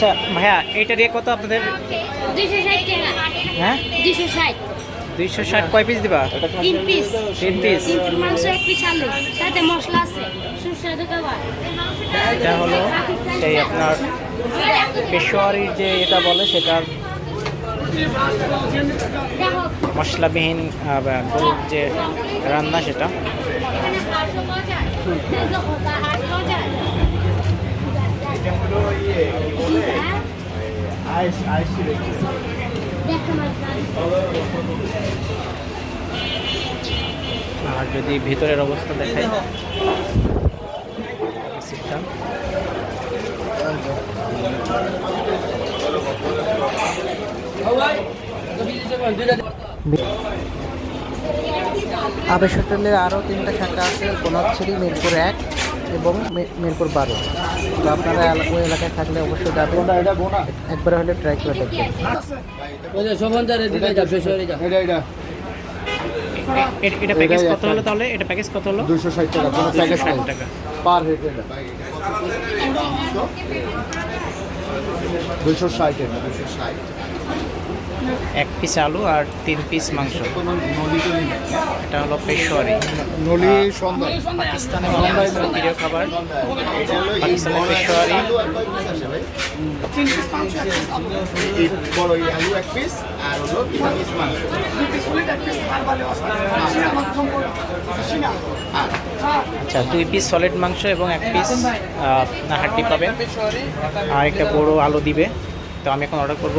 আচ্ছা ভাইয়া এইটা দিয়ে কত আপনাদের হ্যাঁ দুইশো ষাট দুইশো ষাট কয় পিস দিবা তিন পিস তিন পিস মাংস এক পিস আলু সাথে মশলা আছে সুস্বাদু খাবার এটা হলো সেই আপনার পেশোয়ারির যে এটা বলে সেটার মশলাবিহীন গরুর যে রান্না সেটা হ্যাঁ? দেখো মাছ। আর যদি ভিতরের অবস্থা দেখাই। সিটটা আবেশ হোটেলের আরও তিনটা শাখা আছে বনাচ্ছড়ি মিরপুর এক। এবং মি- মিরপুর বারো। তো আপনারা ওই এলাকায় থাকলে অবশ্যই যাবেন। একবার হলে ট্রাই করে দেখবেন। এটা প্যাকেজ কত হলো তাহলে? এটা প্যাকেজ কত হলো? দুশো ষাট টাকা কোনো প্যাকেজ টাকা। পার হেড এটা। এক পিস আলু আর তিন পিস মাংস। এটা হলো পেশোয়ারি। নলি সন্ধ্যা পাকিস্তানের প্রিয় খাবার। পাকিস্তানের পেশোয়ারি। বড় এই আলু এক পিস আর হলো তিন পিস মাংস। আচ্ছা দুই পিস সলিড মাংস এবং এক পিস হাড্ডি পাবে। আর একটা বড় আলু দিবে। তো আমি এখন অর্ডার করব।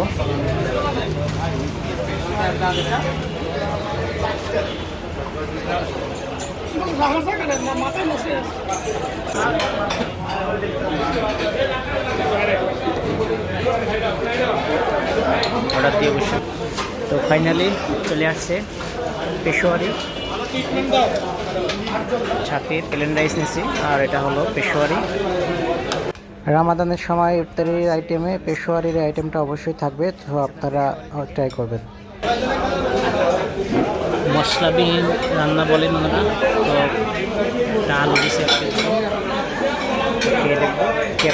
অর্ডার দিয়ে বসে। তো ফাইনালি চলে আসছে পেশোয়ারি। ছাতির প্লেন রাইস নিছি আর এটা হলো পেশোয়ারি। রামাদানের সময় ইফতারির আইটেমে পেশোয়ারির আইটেমটা অবশ্যই থাকবে, তো আপনারা ট্রাই করবেন। মশলাবিহীন রান্না বলেন ওনারা, তো ডাল দিয়েছে খেয়ে দেখব, খেয়ে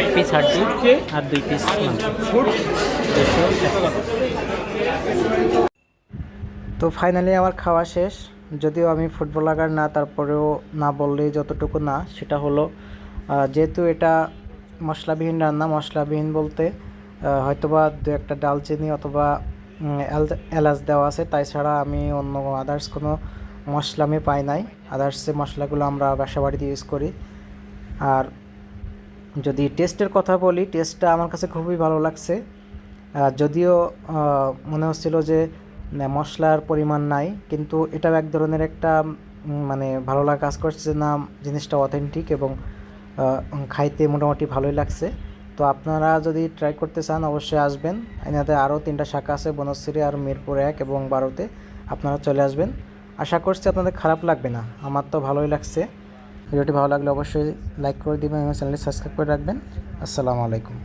এক পিস হাড্ডি আর দুই পিস। তো ফাইনালি আমার খাওয়া শেষ যদিও আমি ফুটবলার না, তারপরেও না বললেই যতটুকু না, সেটা হলো যেহেতু এটা মশলাবিহীন রান্না, মশলাবিহীন বলতে হয়তোবা দু একটা ডালচিনি অথবা এলাচ দেওয়া আছে, তাই ছাড়া আমি অন্য আদার্স কোনো মশলা আমি পাই নাই। আদার্স মশলাগুলো আমরা বাসা বাড়িতে ইউজ করি। আর যদি টেস্টের কথা বলি টেস্টটা আমার কাছে খুবই ভালো লাগছে। যদিও মনে হচ্ছিল যে মশলার পরিমাণ নাই, কিন্তু এটাও এক ধরনের একটা মানে ভালো লাগা কাজ করছে না, জিনিসটা অথেন্টিক এবং খাইতে মোটামুটি ভালোই লাগছে। তো আপনারা যদি ট্রাই করতে চান, অবশ্যই আসবেন। এনাতে আরও তিনটা শাখা আছে, বনশ্রী আর মিরপুর এক এবং বারোতে। আপনারা চলে আসবেন। আশা করছি আপনাদের খারাপ লাগবে না। আমার তো ভালোই লাগছে। ভিডিওটি ভালো লাগলে অবশ্যই লাইক করে দিবেন এবং চ্যানেলটি সাবস্ক্রাইব করে রাখবেন। আসসালামু আলাইকুম।